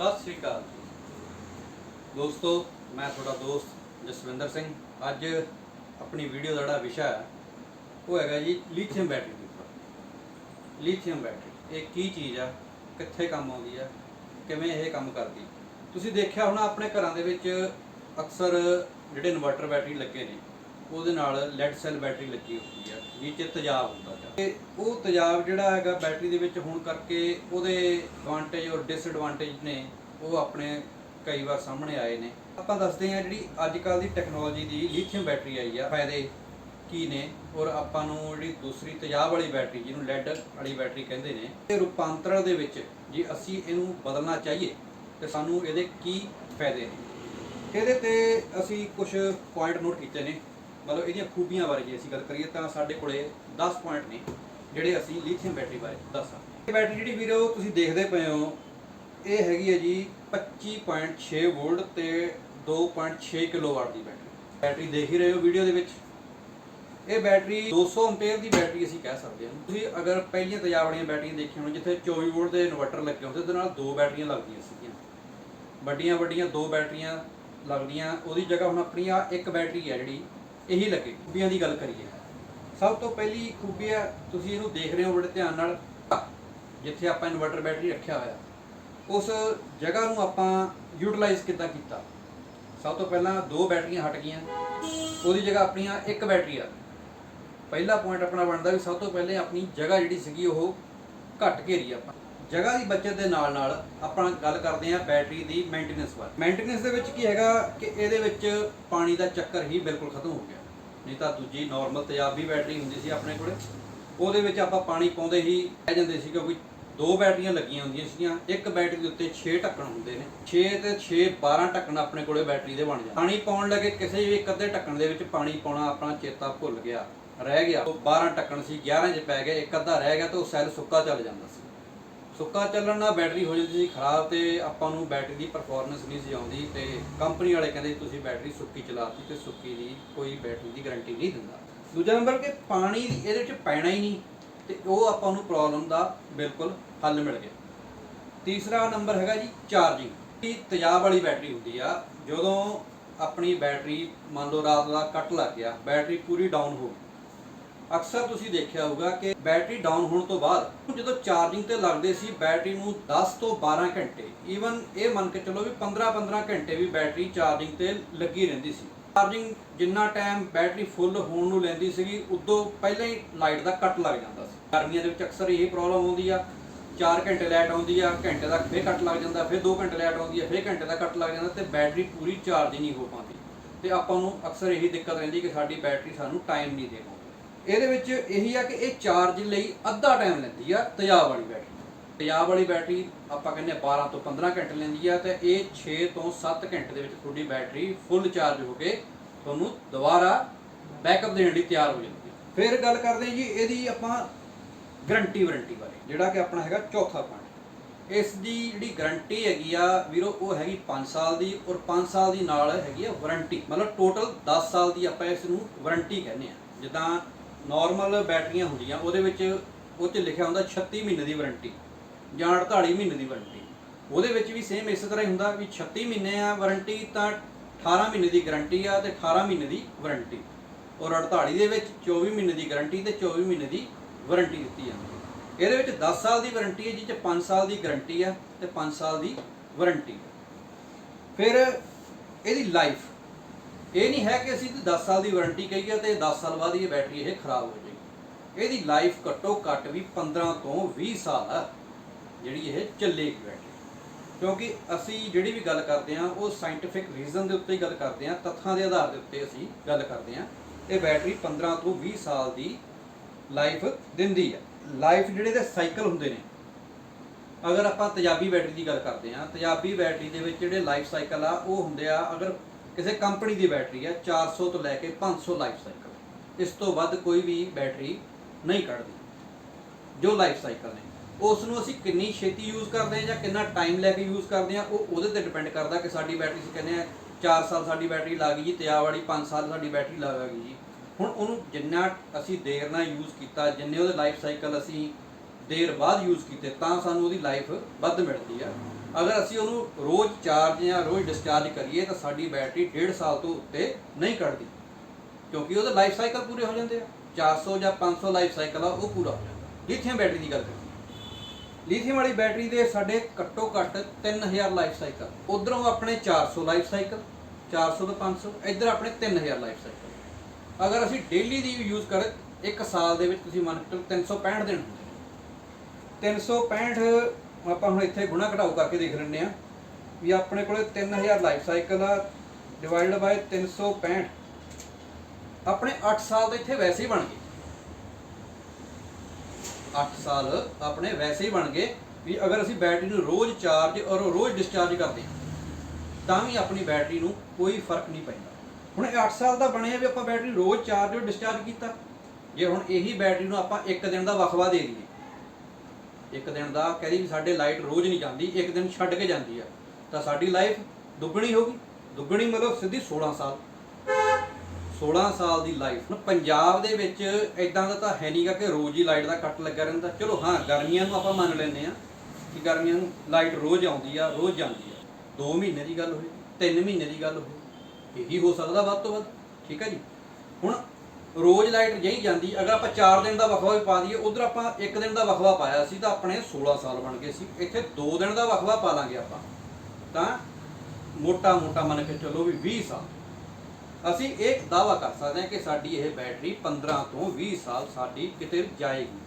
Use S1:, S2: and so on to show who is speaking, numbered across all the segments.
S1: ਸਤਿ ਸ੍ਰੀ ਅਕਾਲ ਦੋਸਤੋ, ਮੈਂ ਤੁਹਾਡਾ ਦੋਸਤ ਜਸਵਿੰਦਰ ਸਿੰਘ। ਅੱਜ ਆਪਣੀ ਵੀਡੀਓ ਦਾ ਜਿਹੜਾ ਵਿਸ਼ਾ ਹੈ, ਉਹ ਹੈਗਾ ਜੀ ਲੀਥੀਅਮ ਬੈਟਰੀ ਦੇ ਉੱਪਰ। ਲੀਥੀਅਮ ਬੈਟਰੀ, ਇਹ ਕੀ ਚੀਜ਼ ਆ? ਕਿੱਥੇ ਕੰਮ ਆਉਂਦੀ ਆ? ਕਿਵੇਂ ਇਹ ਕੰਮ ਕਰਦੀ? ਤੁਸੀਂ ਦੇਖਿਆ ਹੋਣਾ ਆਪਣੇ ਘਰਾਂ ਦੇ ਵਿੱਚ ਅਕਸਰ ਜਿਹੜੇ ਇਨਵਰਟਰ ਬੈਟਰੀ ਲੱਗੇ ਨੇ ਉਹਦੇ ਨਾਲ ਲੈਡ ਸੈੱਲ ਬੈਟਰੀ ਲੱਗੀ ਹੁੰਦੀ ਆ ਵਿੱਚ ਤੇਜ਼ਾਬ ਹੁੰਦਾ ਹੈ ਤੇ ਉਹ ਤੇਜ਼ਾਬ ਜਿਹੜਾ ਹੈਗਾ ਬੈਟਰੀ ਦੇ ਵਿੱਚ ਹੋਣ ਕਰਕੇ ਉਹਦੇ ਐਡਵਾਂਟੇਜ ਔਰ ਡਿਸਐਡਵਾਂਟੇਜ ਨੇ, ਉਹ ਆਪਣੇ ਕਈ ਵਾਰ ਸਾਹਮਣੇ ਆਏ ਨੇ। ਆਪਾਂ ਦੱਸਦੇ ਹਾਂ ਜਿਹੜੀ ਅੱਜ ਕੱਲ ਦੀ ਟੈਕਨੋਲੋਜੀ ਦੀ ਲੀਥੀਅਮ ਬੈਟਰੀ ਆਈ ਆ, ਫਾਇਦੇ ਕੀ ਨੇ, ਔਰ ਆਪਾਂ ਨੂੰ ਜਿਹੜੀ ਦੂਸਰੀ ਤੇਜ਼ਾਬ ਵਾਲੀ ਬੈਟਰੀ ਜਿਹਨੂੰ ਲੈਡ ਵਾਲੀ ਬੈਟਰੀ ਕਹਿੰਦੇ ਨੇ, ਇਹ ਰੂਪਾਂਤਰਣ ਦੇ ਵਿੱਚ ਜੇ ਅਸੀਂ ਇਹਨੂੰ ਬਦਲਣਾ ਚਾਹੀਏ, ਤੇ ਸਾਨੂੰ ਇਹਦੇ ਕੀ ਫਾਇਦੇ ਨੇ? ਇਹਦੇ ਤੇ ਅਸੀਂ ਕੁਝ ਪੁਆਇੰਟ ਨੋਟ ਕੀਤੇ ਨੇ। ਮਤਲਬ ਇਹਦੀਆਂ ਖੂਬੀਆਂ ਬਾਰੇ ਜੇ ਅਸੀਂ ਗੱਲ ਕਰੀਏ ਤਾਂ ਸਾਡੇ ਕੋਲੇ 10 ਪੁਆਇੰਟ ਨੇ ਜਿਹੜੇ ਅਸੀਂ ਲੀਥੀਅਮ ਬੈਟਰੀ ਬਾਰੇ ਦੱਸਾਂ ਇਹ ਬੈਟਰੀ ਜਿਹੜੀ ਵੀਰੋ ਤੁਸੀਂ ਦੇਖਦੇ ਪਏ ਹੋ, ਇਹ ਹੈਗੀ ਹੈ ਜੀ 25.6 ਵੋਲਟ ਤੇ 2.6 ਕਿਲੋਵਾਟ ਦੀ ਬੈਟਰੀ ਬੈਟਰੀ ਦੇਖ ਹੀ ਰਹੇ ਹੋ ਵੀਡੀਓ ਦੇ ਵਿੱਚ। ਇਹ ਬੈਟਰੀ 200 ਐਂਪੀਅਰ ਦੀ ਬੈਟਰੀ ਅਸੀਂ ਕਹਿ ਸਕਦੇ ਹਾਂ। ਤੁਸੀਂ ਅਗਰ ਪਹਿਲੀਆਂ ਤੇਜ਼ਾਬ ਵਾਲੀਆਂ ਬੈਟਰੀਆਂ ਦੇਖੀਆਂ ਹੋਣ, ਜਿੱਥੇ 24 ਵੋਲਟ ਦੇ ਇਨਵਰਟਰ ਲੱਗੇ ਹੁੰਦੇ ਉਹਦੇ ਨਾਲ ਦੋ ਬੈਟਰੀਆਂ ਲੱਗਦੀਆਂ ਸੀਗੀਆਂ। ਵੱਡੀਆਂ ਵੱਡੀਆਂ ਦੋ ਬੈਟਰੀਆਂ ਲੱਗਦੀਆਂ, ਉਹਦੀ ਜਗ੍ਹਾ ਹੁਣ ਆਪਣੀ ਆ ਇੱਕ ਬੈਟਰੀ ਹੈ ਜਿਹੜੀ ਇਹੀ ਲੱਗੇ, ਖੂਬੀਆਂ ਦੀ ਗੱਲ ਕਰੀਏ। ਸਭ ਤੋਂ ਪਹਿਲੀ ਖੂਬੀ ਹੈ ਤੁਸੀਂ ਇਹਨੂੰ ਦੇਖ ਰਹੇ ਹੋ ਬੜੇ ਧਿਆਨ ਨਾਲ। ਜਿੱਥੇ ਆਪਾਂ ਇਨਵਰਟਰ ਬੈਟਰੀ ਰੱਖਿਆ ਹੋਇਆ। ਉਸ ਜਗ੍ਹਾ ਨੂੰ ਆਪਾਂ ਯੂਟਿਲਾਈਜ਼ ਕਿੱਦਾਂ ਕੀਤਾ? ਸਭ ਤੋਂ ਪਹਿਲਾਂ ਦੋ ਬੈਟਰੀਆਂ ਹਟ ਗਈਆਂ। ਉਹਦੀ ਜਗ੍ਹਾ ਆਪਣੀਆਂ ਇੱਕ ਬੈਟਰੀ ਆ। ਪਹਿਲਾ ਪੁਆਇੰਟ ਆਪਣਾ ਬਣਦਾ ਵੀ ਸਭ ਤੋਂ ਪਹਿਲੇ ਆਪਣੀ ਜਗ੍ਹਾ ਜਿਹੜੀ ਸੀਗੀ ਉਹ ਘੱਟ ਘੇਰੀ ਆਪਾਂ। ਜਗ੍ਹਾ ਦੀ ਬਚਤ ਦੇ ਨਾਲ ਨਾਲ ਆਪਾਂ ਗੱਲ ਕਰਦੇ ਹਾਂ ਬੈਟਰੀ ਦੀ ਮੇਨਟੇਨੈਂਸ ਬਾਰੇ ਮੇਨਟੇਨੈਂਸ ਦੇ ਵਿੱਚ ਕੀ ਹੈਗਾ ਕਿ ਇਹਦੇ ਵਿੱਚ ਪਾਣੀ ਦਾ ਚੱਕਰ ਹੀ ਬਿਲਕੁਲ ਖਤਮ ਹੋ ਗਿਆ। ਨਹੀਂ ਤਾਂ ਦੂਜੀ ਨਾਰਮਲ ਤੇਜ਼ਾਬੀ ਬੈਟਰੀ ਹੁੰਦੀ ਸੀ ਆਪਣੇ ਕੋਲੇ। ਉਹਦੇ ਵਿੱਚ ਆਪਾਂ ਪਾਣੀ ਪਾਉਂਦੇ ਹੀ ਰਹਿ ਜਾਂਦੇ ਸੀ ਕਿਉਂਕਿ ਦੋ ਬੈਟਰੀਆਂ ਲੱਗੀਆਂ ਹੁੰਦੀਆਂ ਸੀਗੀਆਂ। ਇੱਕ ਬੈਟਰੀ ਦੇ ਉੱਤੇ 6 ਢੱਕਣ ਹੁੰਦੇ ਨੇ। 6 ਤੇ 6 12 ਢੱਕਣ ਆਪਣੇ ਕੋਲੇ ਬੈਟਰੀ ਦੇ ਬਣ ਜਾਂਦੇ। ਪਾਣੀ ਪਾਉਣ ਲੱਗੇ ਕਿਸੇ ਵੀ ਇੱਕ ਅੱਧੇ ਢੱਕਣ ਦੇ ਵਿੱਚ ਪਾਣੀ ਪਾਉਣਾ ਆਪਣਾ ਚੇਤਾ ਭੁੱਲ ਗਿਆ, ਰਹਿ ਗਿਆ। ਉਹ 12 ਢੱਕਣ ਸੀ 11 ਚ ਪੈ ਗਏ ਇੱਕ ਅੱਧਾ ਰਹਿ ਗਿਆ ਤੇ ਉਹ ਸੈੱਲ ਸੁੱਕਾ ਚੱਲ ਜਾਂਦਾ ਸੀ। ਸੁੱਕਾ ਚੱਲਣ ਨਾਲ ਬੈਟਰੀ ਹੋ ਜਾਂਦੀ ਸੀ ਖਰਾਬ ਤੇ ਆਪਾਂ ਨੂੰ ਬੈਟਰੀ ਦੀ ਪਰਫਾਰਮੈਂਸ ਨਹੀਂ ਸੀ ਆਉਂਦੀ ਤੇ ਕੰਪਨੀ ਵਾਲੇ ਕਹਿੰਦੇ ਤੁਸੀਂ ਬੈਟਰੀ ਸੁੱਕੀ ਚਲਾਤੀ ਤੇ ਸੁੱਕੀ ਦੀ ਕੋਈ ਬੈਟਰੀ ਦੀ ਗਾਰੰਟੀ ਨਹੀਂ ਦਿੰਦਾ। ਦੂਜਾ ਨੰਬਰ ਕਿ ਪਾਣੀ ਇਹਦੇ ਵਿੱਚ ਪੈਣਾ ਹੀ ਨਹੀਂ ਤੇ ਉਹ ਆਪਾਂ ਨੂੰ ਪ੍ਰੋਬਲਮ ਦਾ ਬਿਲਕੁਲ ਹੱਲ ਮਿਲ ਗਿਆ। ਤੀਸਰਾ ਨੰਬਰ ਹੈਗਾ ਜੀ ਚਾਰਜਿੰਗ ਇਹ ਤੇਜ਼ਾਬ ਵਾਲੀ ਬੈਟਰੀ ਹੁੰਦੀ ਆ, ਜਦੋਂ ਆਪਣੀ ਬੈਟਰੀ ਮੰਨ ਲਓ ਰਾਤ ਦਾ ਕੱਟ ਲੱਗ ਗਿਆ, ਬੈਟਰੀ ਪੂਰੀ ਡਾਊਨ ਹੋ ਗਈ। ਅਕਸਰ ਤੁਸੀਂ ਦੇਖਿਆ ਹੋਊਗਾ ਕਿ ਬੈਟਰੀ ਡਾਊਨ ਹੋਣ ਤੋਂ ਬਾਅਦ ਜਦੋਂ ਚਾਰਜਿੰਗ ਤੇ ਲੱਗਦੇ ਸੀ, ਬੈਟਰੀ ਨੂੰ 10 ਤੋਂ 12 ਘੰਟੇ ਈਵਨ ਇਹ ਮੰਨ ਕੇ ਚੱਲੋ ਵੀ 15-15 ਘੰਟੇ ਵੀ ਬੈਟਰੀ ਚਾਰਜਿੰਗ ਤੇ ਲੱਗੀ ਰਹਿੰਦੀ ਸੀ। ਚਾਰਜਿੰਗ ਜਿੰਨਾ ਟਾਈਮ ਬੈਟਰੀ ਫੁੱਲ ਹੋਣ ਨੂੰ ਲੈਂਦੀ ਸੀਗੀ, ਉਦੋਂ ਪਹਿਲਾਂ ਹੀ ਲਾਈਟ ਦਾ ਕੱਟ ਲੱਗ ਜਾਂਦਾ ਸੀ। ਗਰਮੀਆਂ ਦੇ ਵਿੱਚ ਅਕਸਰ ਇਹ ਪ੍ਰੋਬਲਮ ਆਉਂਦੀ ਆ 4 ਘੰਟੇ ਲਾਈਟ ਆਉਂਦੀ ਆ, ਘੰਟੇ ਦਾ ਫੇਰ ਕੱਟ ਲੱਗ ਜਾਂਦਾ, ਫਿਰ 2 ਘੰਟੇ ਲਾਈਟ ਆਉਂਦੀ ਆ, ਫੇਰ ਘੰਟੇ ਦਾ ਕੱਟ ਲੱਗ ਜਾਂਦਾ ਤੇ ਬੈਟਰੀ ਪੂਰੀ ਚਾਰਜ ਨਹੀਂ ਹੋ ਪਾਉਂਦੀ। ਤੇ ਆਪਾਂ ਨੂੰ ਅਕਸਰ ਇਹੀ ਦਿੱਕਤ ਰਹਿੰਦੀ ਕਿ ਸਾਡੀ ਬੈਟਰੀ ਸਾਨੂੰ ਟਾਈਮ ਨਹੀਂ ਦੇ ਪਾਉਂਦੀ। ਇਹਦੇ ਵਿੱਚ ਇਹੀ ਆ ਕਿ ਇਹ ਚਾਰਜ ਲਈ ਅੱਧਾ ਟਾਈਮ ਲੈਂਦੀ ਆ ਤੇਜ਼ਾਬ ਵਾਲੀ ਬੈਟਰੀ ਤੇਜ਼ਾਬ ਵਾਲੀ ਬੈਟਰੀ ਆਪਾਂ ਕਹਿੰਦੇ ਆ 12 ਤੋਂ 15 ਘੰਟੇ ਲੈਂਦੀ ਆ ਤੇ ਇਹ 6 ਤੋਂ 7 ਘੰਟੇ ਦੇ ਵਿੱਚ ਤੁਹਾਡੀ ਬੈਟਰੀ ਫੁੱਲ ਚਾਰਜ ਹੋ ਕੇ ਤੁਹਾਨੂੰ ਦੁਬਾਰਾ ਬੈਕਅਪ ਦੇਣ ਲਈ ਤਿਆਰ ਹੋ ਜਾਂਦੀ ਹੈ ਫਿਰ ਗੱਲ ਕਰਦੇ ਹਾਂ ਜੀ ਇਹਦੀ ਆਪਾਂ ਗਰੰਟੀ ਵਾਰੰਟੀ ਬਾਰੇ, ਜਿਹੜਾ ਕਿ ਆਪਣਾ ਹੈਗਾ ਚੌਥਾ ਪੁਆਇੰਟ ਇਸ ਦੀ ਜਿਹੜੀ ਗਰੰਟੀ ਹੈਗੀ ਆ ਵੀਰੋ, ਉਹ ਹੈਗੀ 5 ਸਾਲ ਦੀ ਔਰ 5 ਸਾਲ ਦੀ ਨਾਲ ਹੈਗੀ ਆ ਵਾਰੰਟੀ ਮਤਲਬ ਟੋਟਲ 10 ਸਾਲ ਦੀ ਆਪਾਂ ਇਸ ਨੂੰ ਵਾਰੰਟੀ ਕਹਿੰਦੇ ਆ। ਜਿੱਦਾਂ ਨਾਰਮਲ ਬੈਟਰੀਆਂ ਹੁੰਦੀਆਂ, ਉਹਦੇ ਵਿੱਚ ਉਹ 'ਚ ਲਿਖਿਆ ਹੁੰਦਾ 36 ਮਹੀਨੇ ਦੀ ਵਾਰੰਟੀ ਜਾਂ 48 ਮਹੀਨੇ ਦੀ ਵਾਰੰਟੀ ਉਹਦੇ ਵਿੱਚ ਵੀ ਸੇਮ ਇਸੇ ਤਰ੍ਹਾਂ ਹੀ ਹੁੰਦਾ ਵੀ 36 ਮਹੀਨੇ ਆ ਵਾਰੰਟੀ ਤਾਂ 18 ਮਹੀਨੇ ਦੀ ਗਾਰੰਟੀ ਆ ਤੇ 18 ਮਹੀਨੇ ਦੀ ਵਾਰੰਟੀ ਔਰ 48 ਦੇ ਵਿੱਚ 24 ਮਹੀਨੇ ਦੀ ਗਾਰੰਟੀ ਤੇ 24 ਮਹੀਨੇ ਦੀ ਵਾਰੰਟੀ ਦਿੱਤੀ ਜਾਂਦੀ ਹੈ। ਇਹਦੇ ਵਿੱਚ 10 ਸਾਲ ਦੀ ਵਾਰੰਟੀ ਹੈ ਜਿਸ 'ਚ 5 ਸਾਲ ਦੀ ਗਾਰੰਟੀ ਆ ਤੇ 5 ਸਾਲ ਦੀ ਵਾਰੰਟੀ ਫਿਰ ਇਹਦੀ ਲਾਈਫ ਇਹ ਨਹੀਂ ਹੈ ਕਿ ਅਸੀਂ ਤੇ 10 ਸਾਲ ਦੀ ਵਾਰੰਟੀ ਕਹੀਏ ਤੇ 10 ਸਾਲ ਬਾਅਦ ਇਹ ਬੈਟਰੀ ਇਹ ਖਰਾਬ ਹੋ ਜਾਏਗੀ। ਇਹਦੀ ਲਾਈਫ ਘੱਟੋ ਘੱਟ ਵੀ 15 ਤੋਂ 20 ਸਾਲ ਆ, ਜਿਹੜੀ ਇਹ ਚੱਲੇਗੀ ਬੈਟਰੀ। ਕਿਉਂਕਿ ਅਸੀਂ ਜਿਹੜੀ ਵੀ ਗੱਲ ਕਰਦੇ ਹਾਂ, ਉਹ ਸਾਇੰਟੀਫਿਕ ਰੀਜ਼ਨ ਦੇ ਉੱਤੇ ਹੀ ਗੱਲ ਕਰਦੇ ਹਾਂ, ਤੱਥਾਂ ਦੇ ਆਧਾਰ ਦੇ ਉੱਤੇ ਅਸੀਂ ਗੱਲ ਕਰਦੇ ਹਾਂ। ਇਹ ਬੈਟਰੀ 15 ਤੋਂ 20 ਸਾਲ ਦੀ ਲਾਈਫ ਦਿੰਦੀ ਹੈ। ਲਾਈਫ ਜਿਹੜੇ ਦੇ ਸਾਈਕਲ ਹੁੰਦੇ ਨੇ। ਅਗਰ ਆਪਾਂ ਤੇਜ਼ਾਬੀ ਬੈਟਰੀ ਦੀ ਗੱਲ ਕਰਦੇ ਹਾਂ, ਤੇਜ਼ਾਬੀ ਬੈਟਰੀ ਦੇ ਵਿੱਚ ਜਿਹੜੇ ਲਾਈਫ ਸਾਈਕਲ ਆ, ਉਹ ਹੁੰਦੇ ਆ, ਅਗਰ ਕਿਸੇ ਕੰਪਨੀ ਦੀ ਬੈਟਰੀ ਆ 400 ਤੋਂ ਲੈ ਕੇ 500 ਲਾਈਫ ਸਾਈਕਲ ਇਸ ਤੋਂ ਵੱਧ ਕੋਈ ਵੀ ਬੈਟਰੀ ਨਹੀਂ ਕੱਢਦੀ। ਜੋ ਲਾਈਫ ਸਾਈਕਲ ਨੇ। ਉਸ ਨੂੰ ਅਸੀਂ ਕਿੰਨੀ ਛੇਤੀ ਯੂਜ਼ ਕਰਦੇ ਹਾਂ ਜਾਂ ਕਿੰਨਾ ਟਾਈਮ ਲੈ ਕੇ ਯੂਜ਼ ਕਰਦੇ ਹਾਂ, ਉਹ ਉਹਦੇ ਤੇ ਡਿਪੈਂਡ ਕਰਦਾ ਕਿ ਸਾਡੀ ਬੈਟਰੀ ਅਸੀਂ ਕਹਿੰਦੇ ਆ 4 ਸਾਲ ਸਾਡੀ ਬੈਟਰੀ ਲੱਗ ਗਈ ਜੀ ਆ ਵਾਲੀ 5 ਸਾਲ ਸਾਡੀ ਬੈਟਰੀ ਲੱਗ ਗਈ ਜੀ। ਹੁਣ ਉਹਨੂੰ ਜਿੰਨਾ ਅਸੀਂ ਦੇਰ ਨਾਲ ਯੂਜ਼ ਕੀਤਾ, ਜਿੰਨੇ ਉਹਦੇ ਲਾਈਫ ਸਾਈਕਲ ਅਸੀਂ ਦੇਰ ਬਾਅਦ ਯੂਜ਼ ਕੀਤੇ, ਤਾਂ ਸਾਨੂੰ ਉਹਦੀ ਲਾਈਫ ਵੱਧ ਮਿਲਦੀ ਆ। ਅਗਰ ਅਸੀਂ ਉਹਨੂੰ ਰੋਜ਼ ਚਾਰਜ ਜਾਂ ਰੋਜ਼ ਡਿਸਚਾਰਜ ਕਰੀਏ ਤਾਂ ਸਾਡੀ ਬੈਟਰੀ 1.5 ਸਾਲ ਤੋਂ ਉੱਤੇ ਨਹੀਂ ਕੱਢਦੀ। ਕਿਉਂਕਿ ਉਹਦੇ ਲਾਈਫ ਸਾਈਕਲ ਪੂਰੇ ਹੋ ਜਾਂਦੇ ਆ। 400 ਜਾਂ 500 ਲਾਈਫ ਸਾਈਕਲ ਆ, ਉਹ ਪੂਰਾ ਹੋ ਜਾਂਦਾ। ਲੀਥੀਅਮ ਬੈਟਰੀ ਦੀ ਗੱਲ ਕਰੀਏ। ਲੀਥੀਅਮ ਵਾਲੀ ਬੈਟਰੀ ਦੇ ਸਾਡੇ ਘੱਟੋ ਘੱਟ 3000 ਲਾਈਫ ਸਾਈਕਲ ਉਧਰੋਂ ਆਪਣੇ 400 ਲਾਈਫ ਸਾਈਕਲ 400 ਤੋਂ 500 ਇੱਧਰ ਆਪਣੇ 3000 ਲਾਈਫ ਸਾਈਕਲ ਅਗਰ ਅਸੀਂ ਡੇਲੀ ਦੀ ਯੂਜ਼ ਕਰ, ਇੱਕ ਸਾਲ ਦੇ ਵਿੱਚ ਤੁਸੀਂ ਮੰਨ ਕੇ ਚਲੋ 365 ਦਿਨ ਹੁੰਦੇ 365 ਆਪਾਂ ਹੁਣ ਇੱਥੇ ਗੁਣਾ ਘਟਾਓ ਕਰਕੇ ਦੇਖ ਲੈਂਦੇ ਆ ਵੀ ਆਪਣੇ ਕੋਲੇ 3000 ਲਾਈਫ ਸਾਈਕਲ ਆ ਡਿਵਾਈਡਡ ਬਾਈ 365 ਆਪਣੇ 8 ਸਾਲ ਤਾਂ ਇੱਥੇ ਵੈਸੇ ਹੀ ਬਣ ਗਏ। 8 ਸਾਲ ਆਪਣੇ ਵੈਸੇ ਹੀ ਬਣ ਗਏ ਵੀ ਅਗਰ ਅਸੀਂ ਬੈਟਰੀ ਨੂੰ ਰੋਜ਼ ਚਾਰਜ ਔਰ ਰੋਜ਼ ਡਿਸਚਾਰਜ ਕਰਦੇ ਹਾਂ, ਤਾਂ ਵੀ ਆਪਣੀ ਬੈਟਰੀ ਨੂੰ ਕੋਈ ਫ਼ਰਕ ਨਹੀਂ ਪੈਂਦਾ। ਹੁਣ ਇਹ 8 ਸਾਲ ਦਾ ਬਣਿਆ ਵੀ ਆਪਾਂ ਬੈਟਰੀ ਰੋਜ਼ ਚਾਰਜ ਔਰ ਡਿਸਚਾਰਜ ਕੀਤਾ। ਜੇ ਹੁਣ ਇਹੀ ਬੈਟਰੀ ਨੂੰ ਆਪਾਂ ਇੱਕ ਦਿਨ ਦਾ ਵਕਵਾ ਦੇ ਦਈਏ ਇੱਕ ਦਿਨ ਦਾ ਕਹਦੀ ਵੀ ਸਾਡੇ ਲਾਈਟ ਰੋਜ਼ ਨਹੀਂ ਜਾਂਦੀ, ਇੱਕ ਦਿਨ ਛੱਡ ਕੇ ਜਾਂਦੀ ਆ। ਤਾਂ ਸਾਡੀ ਲਾਈਫ ਦੁੱਗਣੀ ਹੋ ਗਈ। ਦੁੱਗਣੀ ਮਤਲਬ ਸਿੱਧੀ 16 ਸਾਲ। 16 ਸਾਲ ਦੀ ਲਾਈਫ। ਪੰਜਾਬ ਦੇ ਵਿੱਚ ਇਦਾਂ ਦਾ ਤਾਂ ਹੈ ਨਹੀਂਗਾ ਕਿ ਰੋਜ਼ ਹੀ ਲਾਈਟ ਦਾ ਕੱਟ ਲੱਗਾ ਰਹਿੰਦਾ। ਚਲੋ ਹਾਂ, ਗਰਮੀਆਂ ਨੂੰ ਆਪਾਂ ਮੰਨ ਲੈਂਦੇ ਆ ਕਿ ਗਰਮੀਆਂ ਨੂੰ ਲਾਈਟ ਰੋਜ਼ ਆਉਂਦੀ ਆ, ਰੋਜ਼ ਜਾਂਦੀ ਆ। 2 ਮਹੀਨੇ ਦੀ ਗੱਲ ਹੋਏ 3 ਮਹੀਨੇ ਦੀ ਗੱਲ ਹੋਏ ਇਹੀ ਹੋ ਸਕਦਾ ਵੱਧ ਤੋਂ ਵੱਧ। ਠੀਕ ਹੈ ਜੀ? ਹੁਣ ਰੋਜ਼ ਲਾਈਟ ਜਈ ਜਾਂਦੀ, ਅਗਰ ਆਪਾਂ 4 ਦਿਨ ਦਾ ਵਕਫਾ ਵੀ ਪਾ ਦਈਏ, ਉਧਰ ਆਪਾਂ 1 ਦਿਨ ਦਾ ਵਕਫਾ ਪਾਇਆ ਸੀ, ਤਾਂ ਆਪਣੇ 16 ਸਾਲ ਬਣ ਗਏ ਸੀ। ਇੱਥੇ 2 ਦਿਨ ਦਾ ਵਕਫਾ ਪਾ ਲਾਂਗੇ ਆਪਾਂ। ਤਾਂ ਮੋਟਾ ਮੋਟਾ ਮੰਨ ਕੇ ਚੱਲੋ ਵੀ 20 ਸਾਲ। ਅਸੀਂ ਇਹ ਦਾਵਾ ਕਰ ਸਕਦੇ ਹਾਂ ਕਿ ਸਾਡੀ ਇਹ ਬੈਟਰੀ 15 ਤੋਂ 20 ਸਾਲ ਸਾਡੀ ਕਿਤੇ ਜਾਏਗੀ।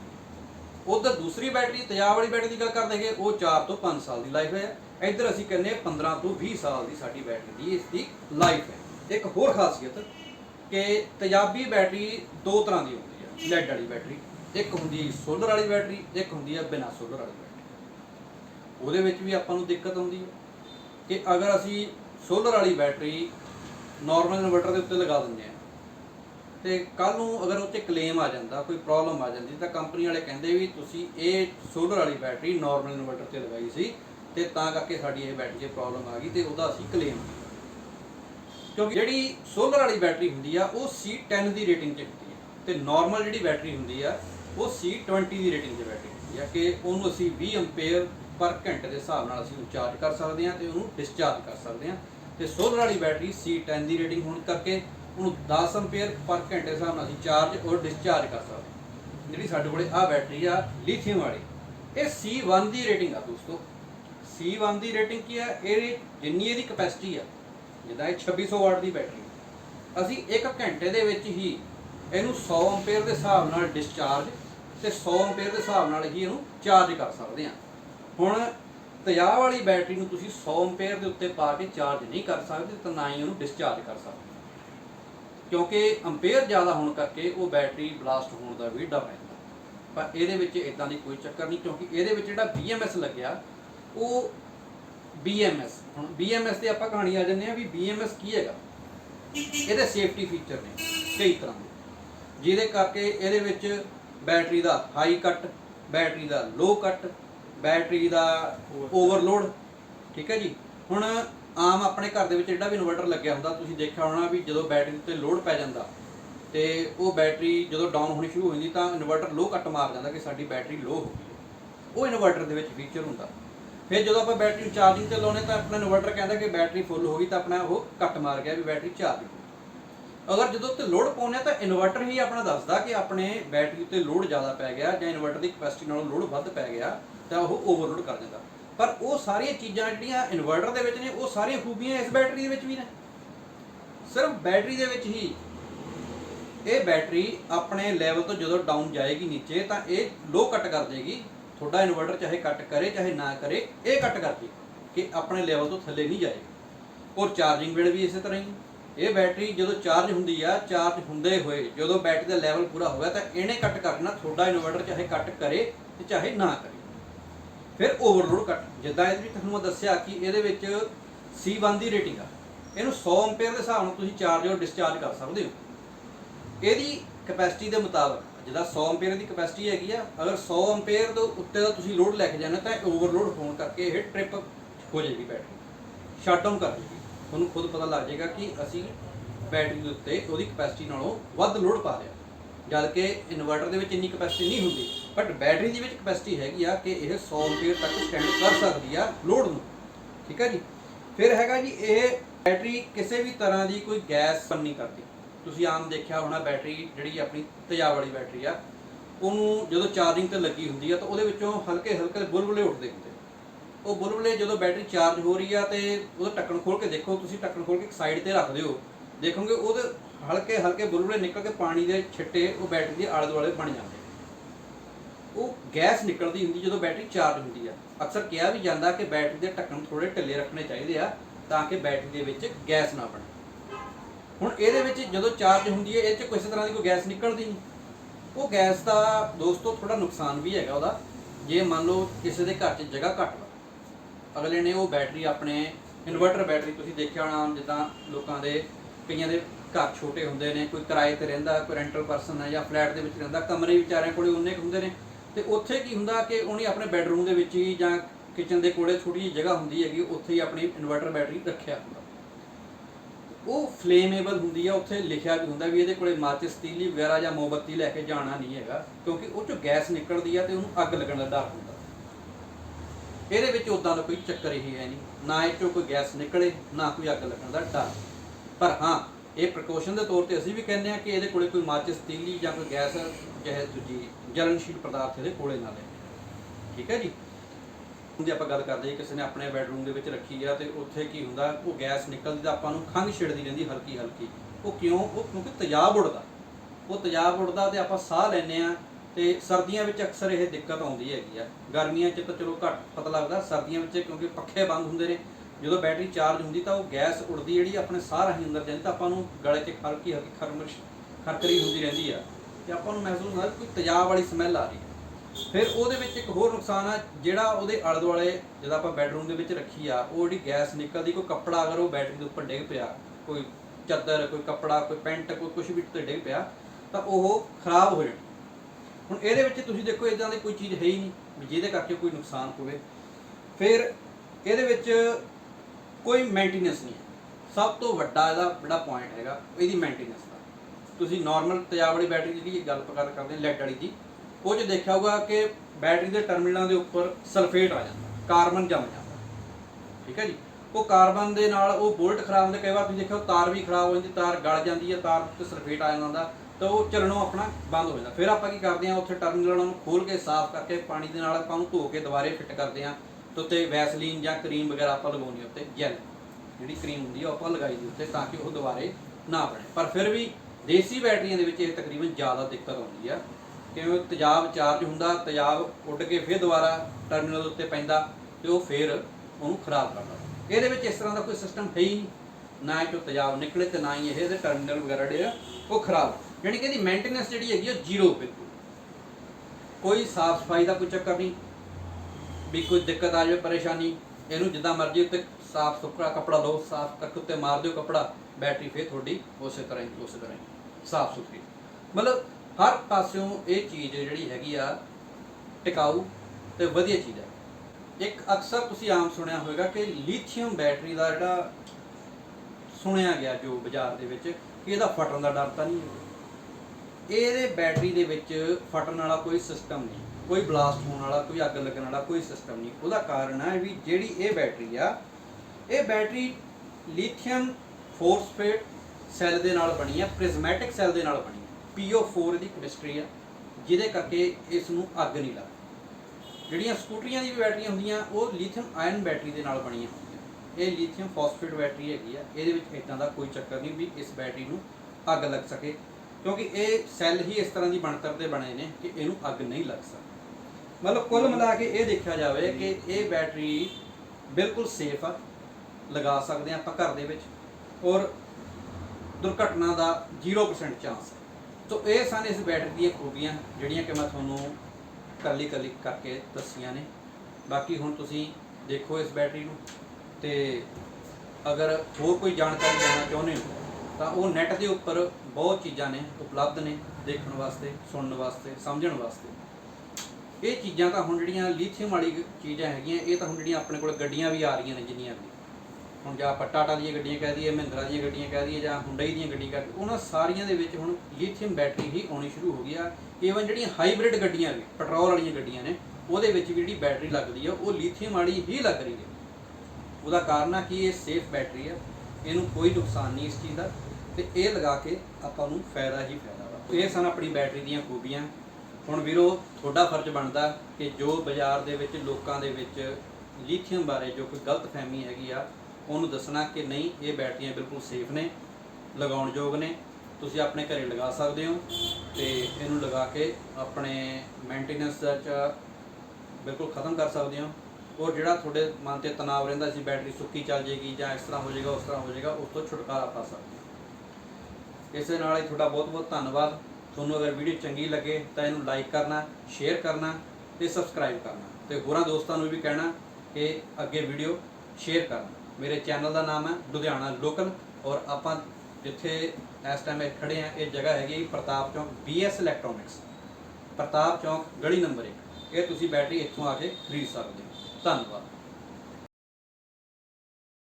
S1: ਉਧਰ ਦੂਸਰੀ ਬੈਟਰੀ, ਤੇਜ਼ਾਬ ਵਾਲੀ ਬੈਟਰੀ ਦੀ ਗੱਲ ਕਰਦੇ ਹੈਗੇ, ਉਹ 4 ਤੋਂ 5 ਸਾਲ ਦੀ ਲਾਈਫ ਹੈ। ਇੱਧਰ ਅਸੀਂ ਕਹਿੰਦੇ ਹਾਂ 15 ਤੋਂ 20 ਸਾਲ ਦੀ ਸਾਡੀ ਬੈਟਰੀ ਦੀ ਇਸ ਦੀ ਲਾਈਫ ਹੈ। ਇੱਕ ਹੋਰ ਖਾਸੀਅਤ ਕਿ ਤੇਜ਼ਾਬੀ ਬੈਟਰੀ ਦੋ ਤਰ੍ਹਾਂ ਦੀ ਹੁੰਦੀ ਹੈ ਲੈਡ ਵਾਲੀ ਬੈਟਰੀ, ਇੱਕ ਹੁੰਦੀ ਸੋਲਰ ਵਾਲੀ ਬੈਟਰੀ, ਇੱਕ ਹੁੰਦੀ ਹੈ ਬਿਨਾਂ ਸੋਲਰ ਵਾਲੀ ਬੈਟਰੀ। ਉਹਦੇ ਵਿੱਚ ਵੀ ਆਪਾਂ ਨੂੰ ਦਿੱਕਤ ਆਉਂਦੀ ਹੈ ਕਿ ਅਗਰ ਅਸੀਂ ਸੋਲਰ ਵਾਲੀ ਬੈਟਰੀ ਨਾਰਮਲ ਇਨਵਰਟਰ ਦੇ ਉੱਤੇ ਲਗਾ ਦਿੰਦੇ ਆ, ਤੇ ਕੱਲ ਨੂੰ ਅਗਰ ਉੱਤੇ ਕਲੇਮ ਆ ਜਾਂਦਾ, ਕੋਈ ਪ੍ਰੋਬਲਮ ਆ ਜਾਂਦੀ, ਤਾਂ ਕੰਪਨੀ ਵਾਲੇ ਕਹਿੰਦੇ ਵੀ ਤੁਸੀਂ ਇਹ ਸੋਲਰ ਵਾਲੀ ਬੈਟਰੀ ਨਾਰਮਲ ਇਨਵਰਟਰ ਤੇ ਲਗਾਈ ਸੀ, ਤੇ ਤਾਂ ਕਰਕੇ ਸਾਡੀ ਇਹ ਬੈਟਰੀ 'ਚ ਪ੍ਰੋਬਲਮ ਆ ਗਈ ਤੇ ਉਹਦਾ ਅਸੀਂ ਕਲੇਮ ਕਿਉਂਕਿ ਜਿਹੜੀ ਸੋਲਰ ਵਾਲੀ ਬੈਟਰੀ ਹੁੰਦੀ ਆ, ਉਹ C10 ਦੀ ਰੇਟਿੰਗ 'ਚ ਹੁੰਦੀ ਹੈ ਤੇ ਨਾਰਮਲ ਜਿਹੜੀ ਬੈਟਰੀ ਹੁੰਦੀ ਆ, ਉਹ C20 ਦੀ ਰੇਟਿੰਗ 'ਚ ਬੈਟਰੀ ਹੁੰਦੀ ਆ ਕਿ ਉਹਨੂੰ ਅਸੀਂ 20 ਐਂਪੀਅਰ ਪਰ ਘੰਟੇ ਦੇ ਹਿਸਾਬ ਨਾਲ ਅਸੀਂ ਉਹਨੂੰ ਚਾਰਜ ਕਰ ਸਕਦੇ ਹਾਂ ਤੇ ਉਹਨੂੰ ਡਿਸਚਾਰਜ ਕਰ ਸਕਦੇ ਹਾਂ ਤੇ ਸੋਲਰ ਵਾਲੀ ਬੈਟਰੀ C10 ਦੀ ਰੇਟਿੰਗ ਹੋਣ ਕਰਕੇ ਉਹਨੂੰ 10 ਐਂਪੀਅਰ ਪਰ ਘੰਟੇ ਦੇ ਹਿਸਾਬ ਨਾਲ ਅਸੀਂ ਚਾਰਜ ਔਰ ਡਿਸਚਾਰਜ ਕਰ ਸਕਦੇ ਹਾਂ ਜਿਹੜੀ ਸਾਡੇ ਕੋਲੇ ਆ ਬੈਟਰੀ ਆ ਲਿਥੀਅਮ ਵਾਲੀ, ਇਹ C1 ਦੀ ਰੇਟਿੰਗ ਆ ਦੋਸਤੋ। C1 ਦੀ ਰੇਟਿੰਗ ਕੀ ਆ? ਇਹ ਜਿੰਨੀ ਇਹਦੀ ਕਪੈਸਿਟੀ ਆ ਜਿੱਦਾਂ ਇਹ 2600 ਵਾਟ ਦੀ ਬੈਟਰੀ। ਅਸੀਂ 1 ਘੰਟੇ ਦੇ ਵਿੱਚ ਹੀ ਇਹਨੂੰ 100 ਐਂਪੀਅਰ ਦੇ ਹਿਸਾਬ ਨਾਲ ਡਿਸਚਾਰਜ ਤੇ 100 ਐਂਪੀਅਰ ਦੇ ਹਿਸਾਬ ਨਾਲ ਹੀ ਇਹਨੂੰ ਚਾਰਜ ਕਰ ਸਕਦੇ ਹਾਂ। ਹੁਣ ਤੇਜ਼ਾਬ ਵਾਲੀ ਬੈਟਰੀ ਨੂੰ ਤੁਸੀਂ 100 ਐਂਪੀਅਰ ਦੇ ਉੱਤੇ ਪਾ ਕੇ ਚਾਰਜ ਨਹੀਂ ਕਰ ਸਕਦੇ ਤਾਂ ਨਾ ਹੀ ਉਹਨੂੰ ਡਿਸਚਾਰਜ ਕਰ ਸਕਦੇ ਕਿਉਂਕਿ ਐਂਪੀਅਰ ਜ਼ਿਆਦਾ ਹੋਣ ਕਰਕੇ ਉਹ ਬੈਟਰੀ ਬਲਾਸਟ ਹੋਣ ਦਾ ਵੀ ਡਰ ਰਹਿੰਦਾ। ਪਰ ਇਹਦੇ ਵਿੱਚ ਇਦਾਂ ਦੀ ਕੋਈ ਚੱਕਰ ਨਹੀਂ ਕਿਉਂਕਿ ਇਹਦੇ ਵਿੱਚ ਜਿਹੜਾ BMS ਲੱਗਿਆ, ਉਹ BMS ਹੁਣ BMS ਤੇ ਆਪਾਂ ਕਹਾਣੀ ਆ ਜੰਨੇ ਆ ਵੀ BMS ਕੀ ਹੈਗਾ। ਇਹਦੇ ਸੇਫਟੀ ਫੀਚਰ ਨੇ, ਕਈ ਤਰ੍ਹਾਂ ਦੇ। ਜਿਹਦੇ ਕਰਕੇ ਇਹਦੇ ਵਿੱਚ ਬੈਟਰੀ ਦਾ ਹਾਈ ਕੱਟ ਬੈਟਰੀ ਦਾ ਲੋ ਕੱਟ ਬੈਟਰੀ ਦਾ ਓਵਰਲੋਡ ਠੀਕ ਹੈ ਜੀ? ਹੁਣ ਆਮ ਆਪਣੇ ਘਰ ਦੇ ਵਿੱਚ ਜਿਹੜਾ ਵੀ ਇਨਵਰਟਰ ਲੱਗਿਆ ਹੁੰਦਾ, ਤੁਸੀਂ ਦੇਖਿਆ ਹੋਣਾ ਵੀ ਜਦੋਂ ਬੈਟਰੀ ਉੱਤੇ ਲੋਡ ਪੈ ਜਾਂਦਾ ਤੇ ਉਹ ਬੈਟਰੀ ਜਦੋਂ ਡਾਊਨ ਹੋਣੀ ਸ਼ੁਰੂ ਹੋ ਜਾਂਦੀ ਤਾਂ ਇਨਵਰਟਰ ਲੋ ਕੱਟ ਮਾਰ ਜਾਂਦਾ ਕਿ ਸਾਡੀ ਬੈਟਰੀ ਲੋ ਹੋ ਗਈ ਉਹ ਇਨਵਰਟਰ ਦੇ ਵਿੱਚ ਫੀਚਰ ਹੁੰਦਾ। ਫਿਰ ਜਦੋਂ ਆਪਾਂ ਬੈਟਰੀ ਨੂੰ ਚਾਰਜਿੰਗ ਤੇ ਲਾਉਨੇ ਤਾਂ ਆਪਣਾ ਇਨਵਰਟਰ ਕਹਿੰਦਾ ਕਿ ਬੈਟਰੀ ਫੁੱਲ ਹੋ ਗਈ ਤਾਂ ਆਪਣਾ ਉਹ ਕੱਟ ਮਾਰ ਗਿਆ ਵੀ ਬੈਟਰੀ ਚਾਰਜ ਹੋ ਗਈ। ਅਗਰ ਜਦੋਂ ਉੱਤੇ ਲੋਡ ਪਾਉਂਦੇ ਹਾਂ ਤਾਂ ਇਨਵਰਟਰ ਹੀ ਆਪਣਾ ਦੱਸਦਾ ਕਿ ਆਪਣੇ ਬੈਟਰੀ ਉੱਤੇ ਲੋਡ ਜ਼ਿਆਦਾ ਪੈ ਗਿਆ ਜਾਂ ਇਨਵਰਟਰ ਦੀ ਕਪੈਸਿਟੀ ਨਾਲੋਂ ਲੋਡ ਵੱਧ ਪੈ ਗਿਆ ਤਾਂ ਉਹ ਓਵਰਲੋਡ ਕਰ ਦਿੰਦਾ। ਪਰ ਉਹ ਸਾਰੀਆਂ ਚੀਜ਼ਾਂ ਜਿਹੜੀਆਂ ਇਨਵਰਟਰ ਦੇ ਵਿੱਚ ਨੇ, ਉਹ ਸਾਰੀਆਂ ਖੂਬੀਆਂ ਇਸ ਬੈਟਰੀ ਦੇ ਵਿੱਚ ਵੀ ਨੇ। ਸਿਰਫ ਬੈਟਰੀ ਦੇ ਵਿੱਚ ਹੀ ਇਹ ਬੈਟਰੀ ਆਪਣੇ ਲੈਵਲ ਤੋਂ ਜਦੋਂ ਡਾਊਨ ਜਾਏਗੀ ਨੀਚੇ ਤਾਂ ਇਹ ਲੋ ਕੱਟ ਕਰ ਦੇਗੀ। ਤੁਹਾਡਾ ਇਨਵਰਟਰ ਚਾਹੇ ਕੱਟ ਕਰੇ, ਚਾਹੇ ਨਾ ਕਰੇ, ਇਹ ਕੱਟ ਕਰਦੀ ਕਿ ਆਪਣੇ ਲੈਵਲ ਤੋਂ ਥੱਲੇ ਨਹੀਂ ਜਾਏਗੀ ਔਰ ਚਾਰਜਿੰਗ ਵੇਲੇ ਵੀ ਇਸੇ ਤਰ੍ਹਾਂ ਹੀ ਇਹ ਬੈਟਰੀ ਜਦੋਂ ਚਾਰਜ ਹੁੰਦੀ ਆ ਚਾਰਜ ਹੁੰਦੇ ਹੋਏ ਜਦੋਂ ਬੈਟਰੀ ਦਾ ਲੈਵਲ ਪੂਰਾ ਹੋਇਆ ਤਾਂ ਇਹਨੇ ਕੱਟ ਕਰਨਾ, ਤੁਹਾਡਾ ਇਨਵਰਟਰ ਚਾਹੇ ਕੱਟ ਕਰੇ ਤੇ ਚਾਹੇ ਨਾ ਕਰੇ। ਫਿਰ ਓਵਰਲੋਡ ਕੱਟ। ਜਿੱਦਾਂ ਇਹਦੇ ਵਿੱਚ ਤੁਹਾਨੂੰ ਮੈਂ ਦੱਸਿਆ ਕਿ ਇਹਦੇ ਵਿੱਚ C1 ਦੀ ਰੇਟਿੰਗ ਆ। ਇਹਨੂੰ 100 ਐਂਪੀਅਰ ਦੇ ਹਿਸਾਬ ਨਾਲ ਤੁਸੀਂ ਚਾਰਜ ਔਰ ਡਿਸਚਾਰਜ ਕਰ ਸਕਦੇ ਹੋ। ਇਹਦੀ ਕਪੈਸਿਟੀ ਦੇ ਮੁਤਾਬਕ ਜਿਹਦਾ 100 ਐਂਪੀਅਰ ਦੀ ਕਪੈਸਿਟੀ ਹੈਗੀ ਆ, ਅਗਰ 100 ਐਂਪੀਅਰ ਤੋਂ ਉੱਤੇ ਦਾ ਤੁਸੀਂ ਲੋਡ ਲੈ ਕੇ ਜਾਣਾ ਤਾਂ ਓਵਰਲੋਡ ਹੋਣ ਕਰਕੇ ਇਹ ਟ੍ਰਿਪ ਹੋ ਜਾਏਗੀ ਬੈਟਰੀ ਸ਼ਟ ਡਾਊਨ ਕਰ ਦੇਗੀ। ਤੁਹਾਨੂੰ ਖੁਦ ਪਤਾ ਲੱਗ ਜਾਏਗਾ ਕਿ ਅਸੀਂ ਬੈਟਰੀ ਦੇ ਉੱਤੇ ਉਹਦੀ ਕਪੈਸਿਟੀ ਨਾਲੋਂ ਵੱਧ ਲੋਡ ਪਾ ਲਿਆ। ਜਦ ਕਿ ਇਨਵਰਟਰ ਦੇ ਵਿੱਚ ਇੰਨੀ ਕਪੈਸਿਟੀ ਨਹੀਂ ਹੁੰਦੀ। ਬਟ ਬੈਟਰੀ ਦੇ ਵਿੱਚ ਕਪੈਸਿਟੀ ਹੈਗੀ ਆ ਕਿ ਇਹ 100 ਐਂਪੀਅਰ ਤੱਕ ਸਟੈਂਡ ਕਰ ਸਕਦੀ ਆ ਲੋਡ ਨੂੰ। ਠੀਕ ਹੈ ਜੀ? ਫਿਰ ਹੈਗਾ ਜੀ ਇਹ ਬੈਟਰੀ ਕਿਸੇ ਵੀ ਤਰ੍ਹਾਂ ਦੀ ਕੋਈ ਗੈਸ ਬੰਦ ਨਹੀਂ ਕਰਦੀ। ਤੁਸੀਂ ਆਮ ਦੇਖਿਆ ਹੋਣਾ ਬੈਟਰੀ ਜਿਹੜੀ ਆਪਣੀ ਤੇਜ਼ਾਬ ਵਾਲੀ ਬੈਟਰੀ ਆ, ਉਹਨੂੰ ਜਦੋਂ ਚਾਰਜਿੰਗ ਤੇ ਲੱਗੀ ਹੁੰਦੀ ਆ ਤਾਂ ਉਹਦੇ ਵਿੱਚੋਂ ਹਲਕੇ ਹਲਕੇ ਬੁਲਬੁਲੇ ਉੱਠਦੇ ਹੁੰਦੇ। ਉਹ ਬੁਲਬੁਲੇ ਜਦੋਂ ਬੈਟਰੀ ਚਾਰਜ ਹੋ ਰਹੀ ਆ ਤੇ ਉਹਦਾ ਢੱਕਣ ਖੋਲ ਕੇ ਦੇਖੋ, ਤੁਸੀਂ ਢੱਕਣ ਖੋਲ ਕੇ ਇੱਕ ਸਾਈਡ ਤੇ ਰੱਖ ਦਿਓ, ਦੇਖੋਗੇ ਉਹਦੇ ਹਲਕੇ ਹਲਕੇ ਬੁਲਬੁਲੇ ਨਿਕਲ ਕੇ ਪਾਣੀ ਦੇ ਛਿੱਟੇ ਉਹ ਬੈਟਰੀ ਦੇ ਆਲੇ ਦੁਆਲੇ ਬਣ ਜਾਂਦੇ। ਉਹ ਗੈਸ ਨਿਕਲਦੀ ਹੁੰਦੀ ਜਦੋਂ ਬੈਟਰੀ ਚਾਰਜ ਹੁੰਦੀ ਆ। ਅਕਸਰ ਕਿਹਾ ਵੀ ਜਾਂਦਾ ਕਿ ਬੈਟਰੀ ਦੇ ਢੱਕਣ ਥੋੜੇ ਢਿੱਲੇ ਰੱਖਣੇ ਚਾਹੀਦੇ ਆ ਤਾਂ ਕਿ ਬੈਟਰੀ ਦੇ ਵਿੱਚ ਗੈਸ ਨਾ ਬਣੇ। ਹੁਣ ਇਹਦੇ ਵਿੱਚ ਜਦੋਂ ਚਾਰਜ ਹੁੰਦੀ ਹੈ ਇਹ 'ਚ ਕਿਸੇ ਤਰ੍ਹਾਂ ਦੀ ਕੋਈ ਗੈਸ ਨਿਕਲਦੀ ਨਹੀਂ। ਉਹ ਗੈਸ ਦਾ ਦੋਸਤੋ ਥੋੜਾ ਨੁਕਸਾਨ ਵੀ ਹੈਗਾ ਉਹਦਾ। ਜੇ ਮੰਨ ਲਓ ਕਿਸੇ ਦੇ ਘਰ 'ਚ ਜਗ੍ਹਾ ਘੱਟ ਵਾ, ਅਗਲੇ ਨੇ ਉਹ ਬੈਟਰੀ ਆਪਣੇ ਇਨਵਰਟਰ ਬੈਟਰੀ ਤੁਸੀਂ ਦੇਖਿਆ ਹੋਣਾ, ਜਿੱਦਾਂ ਲੋਕਾਂ ਦੇ ਕਈਆਂ ਦੇ ਘਰ ਛੋਟੇ ਹੁੰਦੇ ਨੇ, ਕੋਈ ਕਿਰਾਏ ਤੇ ਰਹਿੰਦਾ, ਕੋਈ ਰੈਂਟਲ ਪਰਸਨ ਹੈ ਜਾਂ ਫਲੈਟ ਦੇ ਵਿੱਚ ਰਹਿੰਦਾ, ਕਮਰੇ ਵਿਚਾਰਿਆਂ ਕੋਲੇ ਉਨੇ ਕੁ ਹੁੰਦੇ ਨੇ। ਤੇ ਉੱਥੇ ਕੀ ਹੁੰਦਾ ਕਿ ਉਹਨੇ ਆਪਣੇ ਬੈਡਰੂਮ ਦੇ ਵਿੱਚ ਹੀ ਜਾਂ ਕਿਚਨ ਦੇ ਕੋਲੇ ਥੋੜੀ ਜਿਹੀ ਜਗ੍ਹਾ ਹੁੰਦੀ ਹੈਗੀ, ਉੱਥੇ ਹੀ ਆਪਣੀ ਇਨਵਰਟਰ ਬੈਟਰੀ ਰੱਖਿਆ ਹੁੰਦਾ। ਉਹ ਫਲੇਮੇਬਲ ਹੁੰਦੀ ਆ, ਉੱਥੇ ਲਿਖਿਆ ਵੀ ਹੁੰਦਾ ਵੀ ਇਹਦੇ ਕੋਲੇ ਮਾਚਿਸ, ਤੀਲੀ ਵਗੈਰਾ ਜਾਂ ਮੋਮਬੱਤੀ ਲੈ ਕੇ ਜਾਣਾ ਨਹੀਂ ਹੈਗਾ, ਕਿਉਂਕਿ ਉਹ ਚੋਂ ਗੈਸ ਨਿਕਲਦੀ ਆ ਤੇ ਉਹਨੂੰ ਅੱਗ ਲੱਗਣ ਦਾ ਡਰ ਹੁੰਦਾ। ਇਹਦੇ ਵਿੱਚ ਉਦਾਂ ਦਾ ਕੋਈ ਚੱਕਰ ਹੀ ਹੈ ਨਹੀਂ, ਨਾ ਇਹ ਚੋਂ ਕੋਈ ਗੈਸ ਨਿਕਲੇ, ਨਾ ਕੋਈ ਅੱਗ ਲੱਗਣ ਦਾ ਡਰ। ਪਰ ਹਾਂ, ਇਹ ਪ੍ਰੀਕਾਸ਼ਨ ਦੇ ਤੌਰ ਤੇ ਅਸੀਂ ਵੀ ਕਹਿੰਦੇ ਆ ਕਿ ਇਹਦੇ ਕੋਲੇ ਕੋਈ ਮਾਚਿਸ, ਤੀਲੀ ਜਾਂ ਕੋਈ ਗੈਸ ਜਿਹੇ ਦੂਜੀ ਜਲਨਸ਼ੀਲ ਪਦਾਰਥ ਇਹਦੇ ਕੋਲੇ ਨਾ ਲੈ ਠੀਕ ਹੈ ਜੀ? ਹੁਣ ਜੇ ਆਪਾਂ ਗੱਲ ਕਰਦੇ ਹਾਂ, ਕਿਸੇ ਨੇ ਆਪਣੇ ਬੈਡਰੂਮ ਦੇ ਵਿੱਚ ਰੱਖੀ ਆ ਤੇ ਉੱਥੇ ਕੀ ਹੁੰਦਾ, ਉਹ ਗੈਸ ਨਿਕਲਦੀ ਤਾਂ ਆਪਾਂ ਨੂੰ ਖੰਘ ਛਿੜਦੀ ਰਹਿੰਦੀ ਹਲਕੀ ਹਲਕੀ। ਉਹ ਕਿਉਂ? ਉਹ ਕਿਉਂਕਿ ਤੇਜ਼ਾਬ ਉੱਡਦਾ। ਉਹ ਤੇਜ਼ਾਬ ਉੱਡਦਾ ਤੇ ਆਪਾਂ ਸਾਹ ਲੈਂਦੇ ਆ ਤੇ ਸਰਦੀਆਂ ਵਿੱਚ ਅਕਸਰ ਇਹ ਦਿੱਕਤ ਆਉਂਦੀ ਹੈਗੀ ਆ। ਗਰਮੀਆਂ 'ਚ ਤਾਂ ਚਲੋ ਘੱਟ ਪਤਾ ਲੱਗਦਾ, ਸਰਦੀਆਂ ਵਿੱਚ ਕਿਉਂਕਿ ਪੱਖੇ ਬੰਦ ਹੁੰਦੇ ਨੇ। ਜਦੋਂ ਬੈਟਰੀ ਚਾਰਜ ਹੁੰਦੀ ਤਾਂ ਉਹ ਗੈਸ ਉੱਡਦੀ ਜਿਹੜੀ ਆਪਣੇ ਸਾਹ ਰਾਹੀਂ ਅੰਦਰ ਜਾਂਦੀ ਤਾਂ ਆਪਾਂ ਨੂੰ ਗਲੇ 'ਚ ਹਲਕੀ ਹਲਕੀ ਖਰਮਸ਼, ਖਰਕਰੀ ਹੁੰਦੀ ਰਹਿੰਦੀ ਆ। ਤੇ ਆਪਾਂ ਨੂੰ ਮਹਿਸੂਸ ਹੁੰਦਾ ਕੋਈ ਤੇਜ਼ਾਬ ਵਾਲੀ ਸਮੈਲ ਆ ਰਹੀ। ਫਿਰ ਉਹਦੇ ਵਿੱਚ ਇੱਕ ਹੋਰ ਨੁਕਸਾਨ ਆ, ਜਿਹੜਾ ਉਹਦੇ ਆਲੇ ਦੁਆਲੇ ਜਦੋਂ ਆਪਾਂ ਬੈਡਰੂਮ ਦੇ ਵਿੱਚ ਰੱਖੀ ਆ, ਉਹ ਜਿਹੜੀ ਗੈਸ ਨਿਕਲਦੀ, ਕੋਈ ਕੱਪੜਾ ਅਗਰ ਉਹ ਬੈਟਰੀ ਦੇ ਉੱਪਰ ਡਿੱਗ ਪਿਆ, ਕੋਈ ਚਾਦਰ, ਕੋਈ ਕੱਪੜਾ, ਕੋਈ ਪੈਂਟ, ਕੋਈ ਕੁਝ ਵੀ ਤੇ ਡਿੱਗ ਪਿਆ, ਤਾਂ ਉਹ ਖਰਾਬ ਹੋ ਜਾਣੀ। ਹੁਣ ਇਹਦੇ ਵਿੱਚ ਤੁਸੀਂ ਦੇਖੋ ਇਦਾਂ ਦੀ ਕੋਈ ਚੀਜ਼ ਹੈ ਹੀ ਨਹੀਂ ਜਿਹਦੇ ਕਰਕੇ ਕੋਈ ਨੁਕਸਾਨ ਹੋਵੇ। ਫਿਰ ਇਹਦੇ ਵਿੱਚ ਕੋਈ ਮੇਨਟੇਨੈਂਸ ਨਹੀਂ ਹੈ। ਸਭ ਤੋਂ ਵੱਡਾ ਇਹਦਾ ਜਿਹੜਾ ਪੁਆਇੰਟ ਹੈਗਾ, ਇਹਦੀ ਮੇਨਟੇਨੈਂਸ ਦਾ। ਤੁਸੀਂ ਨਾਰਮਲ ਤੇਜ਼ਾਬ ਵਾਲੀ ਬੈਟਰੀ ਦੀ ਜਿਹੜੀ ਗੱਲ ਕਰ ਕਰਦੇ ਲੈਡ ਵਾਲੀ ਦੀ ਉਹ 'ਚ ਦੇਖਿਆ ਹੋਊਗਾ ਕਿ ਬੈਟਰੀ ਦੇ ਟਰਮੀਨਲਾਂ ਦੇ ਉੱਪਰ ਸਲਫੇਟ ਆ ਜਾਂਦਾ, ਕਾਰਬਨ ਜੰਮ ਜਾਂਦਾ। ਠੀਕ ਹੈ ਜੀ? ਉਹ ਕਾਰਬਨ ਦੇ ਨਾਲ ਉਹ ਬੋਲਟ ਖਰਾਬ ਹੁੰਦੇ, ਕਈ ਵਾਰ ਤੁਸੀਂ ਦੇਖਿਓ ਤਾਰ ਵੀ ਖਰਾਬ ਹੋ ਜਾਂਦੀ, ਤਾਰ ਗਲ ਜਾਂਦੀ ਹੈ, ਤਾਰ ਉੱਤੇ ਸਲਫੇਟ ਆ ਜਾਂਦਾ ਤਾਂ ਉਹ ਚੱਲਣੋਂ ਆਪਣਾ ਬੰਦ ਹੋ ਜਾਂਦਾ। ਫਿਰ ਆਪਾਂ ਕੀ ਕਰਦੇ ਹਾਂ, ਉੱਥੇ ਟਰਮੀਨਲਾਂ ਨੂੰ ਖੋਲ ਕੇ, ਸਾਫ਼ ਕਰਕੇ ਪਾਣੀ ਦੇ ਨਾਲ ਆਪਾਂ ਉਹਨੂੰ ਧੋ ਕੇ ਦੁਬਾਰੇ ਫਿੱਟ ਕਰਦੇ ਹਾਂ, ਤੇ ਉੱਤੇ ਵੈਸਲੀਨ ਜਾਂ ਕਰੀਮ ਵਗੈਰਾ ਆਪਾਂ ਲਗਾਉਣੀ ਉੱਤੇ ਜੈਲ ਜਿਹੜੀ ਕਰੀਮ ਹੁੰਦੀ ਆ, ਉਹ ਆਪਾਂ ਲਗਾਈ ਦੀ ਉੱਤੇ ਤਾਂ ਕਿ ਉਹ ਦੁਬਾਰੇ ਨਾ ਬਣੇ। ਪਰ ਫਿਰ ਵੀ ਦੇਸੀ ਬੈਟਰੀਆਂ ਦੇ ਵਿੱਚ ਇਹ ਤਕਰੀਬਨ ਜ਼ਿਆਦਾ ਦਿੱਕਤ ਆਉਂਦੀ ਆ। ਕਿਉਂਕਿ ਤੇਜ਼ਾਬ ਚਾਰਜ ਹੁੰਦਾ, ਤੇਜ਼ਾਬ ਉੱਡ ਕੇ ਫਿਰ ਦੁਬਾਰਾ ਟਰਮੀਨਲ ਉੱਤੇ ਪੈਂਦਾ ਤੇ ਉਹ ਫਿਰ ਉਹਨੂੰ ਖਰਾਬ ਕਰਦਾ। ਇਹਦੇ ਵਿੱਚ ਇਸ ਤਰ੍ਹਾਂ ਦਾ ਕੋਈ ਸਿਸਟਮ ਹੈ ਹੀ ਨਹੀਂ। ਨਾ ਇਹ ਚੋਂ ਤੇਜ਼ਾਬ ਨਿਕਲੇ ਤੇ ਨਾ ਹੀ ਇਹ ਇਹਦੇ ਟਰਮੀਨਲ ਵਗੈਰਾ ਜਿਹੜੇ ਆ, ਉਹ ਖਰਾਬ। ਯਾਨੀ ਕਿ ਇਹਦੀ ਮੇਨਟੇਨੈਂਸ ਜਿਹੜੀ ਹੈਗੀ ਉਹ ਜ਼ੀਰੋ ਬਿਲਕੁਲ ਕੋਈ ਸਾਫ਼ ਸਫ਼ਾਈ ਦਾ ਕੋਈ ਚੱਕਰ ਨਹੀਂ। ਵੀ ਕੋਈ ਦਿੱਕਤ ਆ ਜਾਵੇ, ਪਰੇਸ਼ਾਨੀ, ਇਹਨੂੰ ਜਿੱਦਾਂ ਮਰਜ਼ੀ ਉੱਤੇ ਸਾਫ਼ ਸੁਥਰਾ ਕੱਪੜਾ ਲਓ, ਸਾਫ਼ ਕਰਕੇ ਉੱਤੇ ਮਾਰ ਦਿਓ ਕੱਪੜਾ ਬੈਟਰੀ ਫੇਰ ਤੁਹਾਡੀ ਉਸੇ ਤਰ੍ਹਾਂ ਹੀ, ਉਸੇ ਤਰ੍ਹਾਂ ਹੀ, ਸਾਫ਼ ਸੁਥਰੀ। ਮਤਲਬ ਹਰ ਪਾਸਿਓਂ ਇਹ ਚੀਜ਼ ਜਿਹੜੀ ਹੈਗੀ ਆ, ਟਿਕਾਊ ਤੇ ਵਧੀਆ ਚੀਜ਼ ਹੈ ਇੱਕ ਅਕਸਰ ਤੁਸੀਂ ਆਮ ਸੁਣਿਆ ਹੋਵੇਗਾ ਕਿ ਲੀਥੀਅਮ ਬੈਟਰੀ ਦਾ ਜਿਹੜਾ ਸੁਣਿਆ ਗਿਆ ਜੋ ਬਾਜ਼ਾਰ ਦੇ ਵਿੱਚ ਕਿ ਇਹਦਾ ਫਟਣ ਦਾ ਡਰ ਤਾਂ ਨਹੀਂ ਹੈ ਇਹਦੇ ਬੈਟਰੀ ਦੇ ਵਿੱਚ ਫਟਣ ਵਾਲਾ ਕੋਈ ਸਿਸਟਮ ਨਹੀਂ, ਕੋਈ ਬਲਾਸਟ ਹੋਣ ਵਾਲਾ, ਕੋਈ ਅੱਗ ਲੱਗਣ ਵਾਲਾ ਕੋਈ ਸਿਸਟਮ ਨਹੀਂ। ਉਹਦਾ ਕਾਰਨ ਹੈ ਵੀ ਜਿਹੜੀ ਇਹ ਬੈਟਰੀ ਆ, ਇਹ ਬੈਟਰੀ ਲੀਥੀਅਮ ਫੋਸਫੇਟ ਸੈੱਲ ਦੇ ਨਾਲ ਬਣੀ ਹੈ ਪ੍ਰਿਜ਼ਮੈਟਿਕ ਸੈੱਲ ਦੇ ਨਾਲ ਬਣੀ PO4 ਦੀ ਕੈਮਿਸਟਰੀ ਆ, ਜਿਹਦੇ ਕਰਕੇ ਇਸ ਨੂੰ ਅੱਗ ਨਹੀਂ ਲੱਗਦੀ ਜਿਹੜੀਆਂ ਸਕੂਟਰੀਆਂ ਦੀ ਵੀ ਬੈਟਰੀਆਂ ਹੁੰਦੀਆਂ, ਉਹ ਲੀਥੀਅਮ ਆਇਨ ਬੈਟਰੀ ਦੇ ਨਾਲ ਬਣੀਆਂ ਹੁੰਦੀਆਂ। ਇਹ ਲੀਥੀਅਮ ਫਾਸਫੇਟ ਬੈਟਰੀ ਹੈਗੀ ਆ, ਇਹਦੇ ਵਿੱਚ ਇਦਾਂ ਦਾ ਕੋਈ ਚੱਕਰ ਨਹੀਂ ਵੀ ਇਸ ਬੈਟਰੀ ਨੂੰ ਅੱਗ ਲੱਗ ਸਕੇ, ਕਿਉਂਕਿ ਇਹ ਸੈੱਲ ਹੀ ਇਸ ਤਰ੍ਹਾਂ ਦੀ ਬਣਤਰ ਦੇ ਬਣੇ ਨੇ ਕਿ ਇਹਨੂੰ ਅੱਗ ਨਹੀਂ ਲੱਗ ਸਕਦੀ ਮਤਲਬ ਕੁੱਲ ਮਿਲਾ ਕੇ ਇਹ ਦੇਖਿਆ ਜਾਵੇ ਕਿ ਇਹ ਬੈਟਰੀ ਬਿਲਕੁਲ ਸੇਫ ਆ, ਲਗਾ ਸਕਦੇ ਆ ਆਪਾਂ ਘਰ ਦੇ ਵਿੱਚ, ਔਰ ਦੁਰਘਟਨਾ ਦਾ 0% ਚਾਂਸ ਹੈ ਤੋ ਇਹ ਸਨ ਇਸ ਬੈਟਰੀ ਦੀਆਂ ਖੂਬੀਆਂ, ਜਿਹੜੀਆਂ ਕਿ ਮੈਂ ਤੁਹਾਨੂੰ ਕੱਲੀ ਕੱਲੀ ਕਰਕੇ ਦੱਸੀਆਂ ਨੇ। ਬਾਕੀ ਹੁਣ ਤੁਸੀਂ ਦੇਖੋ ਇਸ ਬੈਟਰੀ ਨੂੰ। ਤੇ ਅਗਰ ਹੋਰ ਕੋਈ ਜਾਣਕਾਰੀ ਲੈਣਾ ਚਾਹੁੰਦੇ ਹੋ, ਤਾਂ ਉਹ ਨੈਟ ਦੇ ਉੱਪਰ ਬਹੁਤ ਚੀਜ਼ਾਂ ਨੇ, ਉਪਲਬਧ ਨੇ ਦੇਖਣ ਵਾਸਤੇ, ਸੁਣਨ ਵਾਸਤੇ, ਸਮਝਣ ਵਾਸਤੇ। ਇਹ ਚੀਜ਼ਾਂ ਤਾਂ ਹੁਣ ਜਿਹੜੀਆਂ ਲੀਥੀਅਮ ਵਾਲੀ ਚੀਜ਼ਾਂ ਹੈਗੀਆਂ, ਇਹ ਤਾਂ ਹੁਣ ਜਿਹੜੀਆਂ ਆਪਣੇ ਕੋਲ ਗੱਡੀਆਂ ਵੀ ਆ ਰਹੀਆਂ ਨੇ ਜਿੰਨੀਆਂ ਵੀ। ਹੁਣ ਜਾਂ ਆਪਾਂ ਟਾਟਾ ਦੀਆਂ ਗੱਡੀਆਂ ਕਹਿ ਦਈਏ, ਮਹਿੰਦਰਾ ਦੀਆਂ ਗੱਡੀਆਂ ਕਹਿ ਦਈਏ ਜਾਂ ਹੁੰਡਈ ਦੀਆਂ ਗੱਡੀਆਂ ਕਹਿ ਦਈਏ, ਉਹਨਾਂ ਸਾਰੀਆਂ ਦੇ ਵਿੱਚ ਹੁਣ ਲੀਥੀਅਮ ਬੈਟਰੀ ਹੀ ਆਉਣੀ ਸ਼ੁਰੂ ਹੋ ਗਈ ਆ। ਈਵਨ ਜਿਹੜੀਆਂ ਹਾਈਬ੍ਰਿਡ ਗੱਡੀਆਂ ਵੀ ਪੈਟਰੋਲ ਵਾਲੀਆਂ ਗੱਡੀਆਂ ਨੇ, ਉਹਦੇ ਵਿੱਚ ਵੀ ਜਿਹੜੀ ਬੈਟਰੀ ਲੱਗਦੀ ਆ, ਉਹ ਲੀਥੀਅਮ ਵਾਲੀ ਹੀ ਲੱਗ ਰਹੀ ਹੈ ਉਹਦਾ ਕਾਰਨ ਆ ਕਿ ਇਹ ਸੇਫ ਬੈਟਰੀ ਆ। ਇਹਨੂੰ ਕੋਈ ਨੁਕਸਾਨ ਨਹੀਂ ਇਸ ਚੀਜ਼ ਦਾ। ਤੇ ਇਹ ਲਗਾ ਕੇ ਆਪਾਂ ਨੂੰ ਫਾਇਦਾ ਹੀ ਫਾਇਦਾ ਵਾ। ਇਹ ਸਨ ਆਪਣੀ ਬੈਟਰੀ ਦੀਆਂ ਖੂਬੀਆਂ। ਹੁਣ ਵੀਰੋ, ਤੁਹਾਡਾ ਫਰਜ਼ ਬਣਦਾ ਕਿ ਜੋ ਬਾਜ਼ਾਰ ਦੇ ਵਿੱਚ, ਲੋਕਾਂ ਦੇ ਵਿੱਚ ਲੀਥੀਅਮ ਬਾਰੇ ਜੋ ਕੋਈ ਗਲਤ ਫਹਿਮੀ ਹੈਗੀ ਆ ਉਹਨੂੰ ਦੱਸਣਾ ਕਿ ਨਹੀਂ, ਇਹ ਬੈਟਰੀਆਂ ਬਿਲਕੁਲ ਸੇਫ ਨੇ, ਲਗਾਉਣ ਯੋਗ ਨੇ। ਤੁਸੀਂ ਆਪਣੇ ਘਰੇ ਲਗਾ ਸਕਦੇ ਹੋ ਤੇ ਇਹਨੂੰ ਲਗਾ ਕੇ ਆਪਣੇ ਮੇਨਟੇਨੈਂਸ ਦਾ ਚ ਬਿਲਕੁਲ ਖਤਮ ਕਰ ਸਕਦੇ ਹੋ। ਔਰ ਜਿਹੜਾ ਤੁਹਾਡੇ ਮਨ ਤੇ ਤਣਾਅ ਰਹਿੰਦਾ ਸੀ, ਬੈਟਰੀ ਸੁੱਕੀ ਚੱਲ ਜੇਗੀ ਜਾਂ ਇਸ ਤਰ੍ਹਾਂ ਹੋ ਜਾਏਗਾ, ਉਸ ਤਰ੍ਹਾਂ ਹੋ ਜਾਏਗਾ, ਉਸ ਤੋਂ ਛੁਟਕਾਰਾ ਪਾ ਸਕਦੇ ਹੋ। ਇਸੇ ਨਾਲ ਹੀ ਤੁਹਾਡਾ ਬਹੁਤ ਬਹੁਤ ਧੰਨਵਾਦ। ਤੁਹਾਨੂੰ ਅਗਰ ਵੀਡੀਓ ਚੰਗੀ ਲੱਗੇ ਤਾਂ ਇਹਨੂੰ ਲਾਈਕ ਕਰਨਾ ਸ਼ੇਅਰ ਕਰਨਾ ਤੇ ਸਬਸਕ੍ਰਾਈਬ ਕਰਨਾ। ਤੇ ਹੋਰਾਂ ਦੋਸਤਾਂ ਨੂੰ ਵੀ ਕਹਿਣਾ ਕਿ ਅੱਗੇ ਵੀਡੀਓ ਸ਼ੇਅਰ ਕਰਨਾ। ਮੇਰੇ ਚੈਨਲ ਦਾ ਨਾਮ ਹੈ ਲੁਧਿਆਣਾ ਲੋਕਲ ਔਰ ਆਪਾਂ ਜਿੱਥੇ ਇਸ ਟਾਈਮ ਖੜੇ ਆ ਇਹ ਜਗ੍ਹਾ ਹੈਗੀ ਪ੍ਰਤਾਪ ਚੌਂਕ BS ਇਲੈਕਟ੍ਰੋਨਿਕਸ ਪ੍ਰਤਾਪ ਚੌਂਕ ਗਲੀ ਨੰਬਰ 1 ਇਹ ਤੁਸੀਂ ਬੈਟਰੀ ਇੱਥੋਂ ਆ ਕੇ ਖਰੀਦ ਸਕਦੇ ਹੋ। ਧੰਨਵਾਦ।